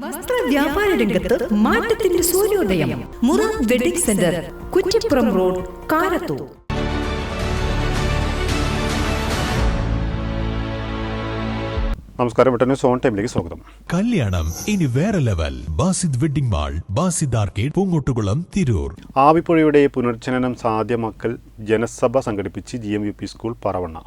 വസ്ത്ര വ്യാപാര രംഗത്ത് മാറ്റത്തിന്റെ സൂര്യോദയം. മുറ wedding centre Kuttippuram road Karathur. നമസ്കാരം വെട്ടന്യൂസ് ഓൺ ടൈമിലേക്ക് സ്വാഗതം. കല്യാണം ഇനി വേറെ level. Basid wedding mall Basid arcade Poongottukulam Tirur. ആവിപ്പുഴയുടെ പുനർജനനം സാധ്യമാക്കൽ ജനസഭ സംഘടിപ്പിച്ച് G M U P school Paravanna.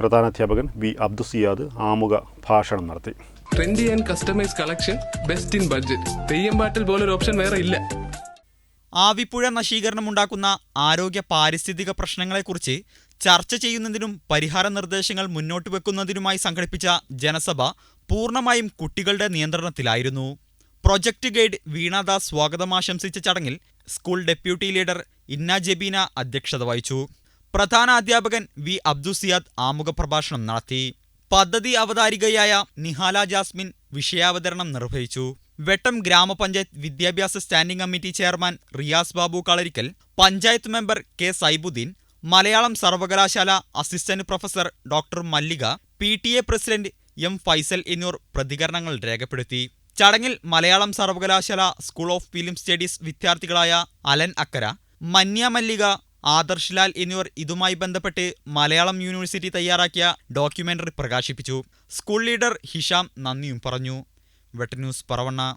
പ്രധാനാധ്യാപകൻ V Abdusiyad ആമുഖ ഭാഷണം നടത്തി. Trendy and customise collection best in budget Theyyam പോലെ പോലൊരു ഓപ്ഷൻ വേറെ ഇല്ല. ആവിപ്പുഴ നശീകരണമുണ്ടാക്കുന്ന ആരോഗ്യ പാരിസ്ഥിതിക പ്രശ്നങ്ങളെക്കുറിച്ച് ചർച്ച ചെയ്യുന്നതിനും പരിഹാര നിർദ്ദേശങ്ങൾ മുന്നോട്ട് വെക്കുന്നതിനുമായി സംഘടിപ്പിച്ച ജനസഭ പൂർണമായും കുട്ടികളുടെ നിയന്ത്രണത്തിലായിരുന്നു. പ്രൊജക്ട് ഗൈഡ് വീണാദാസ് സ്വാഗതമാശംസിച്ച ചടങ്ങിൽ സ്കൂൾ ഡെപ്യൂട്ടി ലീഡർ ഇന്ന ജബീന അധ്യക്ഷത വഹിച്ചു. പ്രധാന അധ്യാപകൻ വി അബ്ദുസിയാദ് ആമുഖ പ്രഭാഷണം നടത്തി. പദ്ധതി അവതാരികയായ നിഹാല ജാസ്മിൻ വിഷയാവതരണം നിർവഹിച്ചു. വെട്ടം ഗ്രാമപഞ്ചായത്ത് വിദ്യാഭ്യാസ standing committee chairman Riyas Babu Kalarikkal panchayat member K Saibuddin Malayalam സർവകലാശാല assistant professor doctor Mallika P T A president M Faisal എന്നിവർ പ്രതികരണങ്ങൾ രേഖപ്പെടുത്തി. ചടങ്ങിൽ മലയാളം സർവകലാശാല സ്കൂൾ ഓഫ് ഫിലിം സ്റ്റഡീസ് വിദ്യാർത്ഥികളായ അലൻ അക്കര മന്യ മല്ലിക ആദർശ് ലാൽ എന്നിവർ ഇതുമായി ബന്ധപ്പെട്ട് മലയാളം യൂണിവേഴ്സിറ്റി തയ്യാറാക്കിയ ഡോക്യുമെന്ററി പ്രകാശിപ്പിച്ചു. സ്കൂൾ ലീഡർ ഹിഷാം നന്ദിയും പറഞ്ഞു. വെട്ട ന്യൂസ് പറവണ്ണ.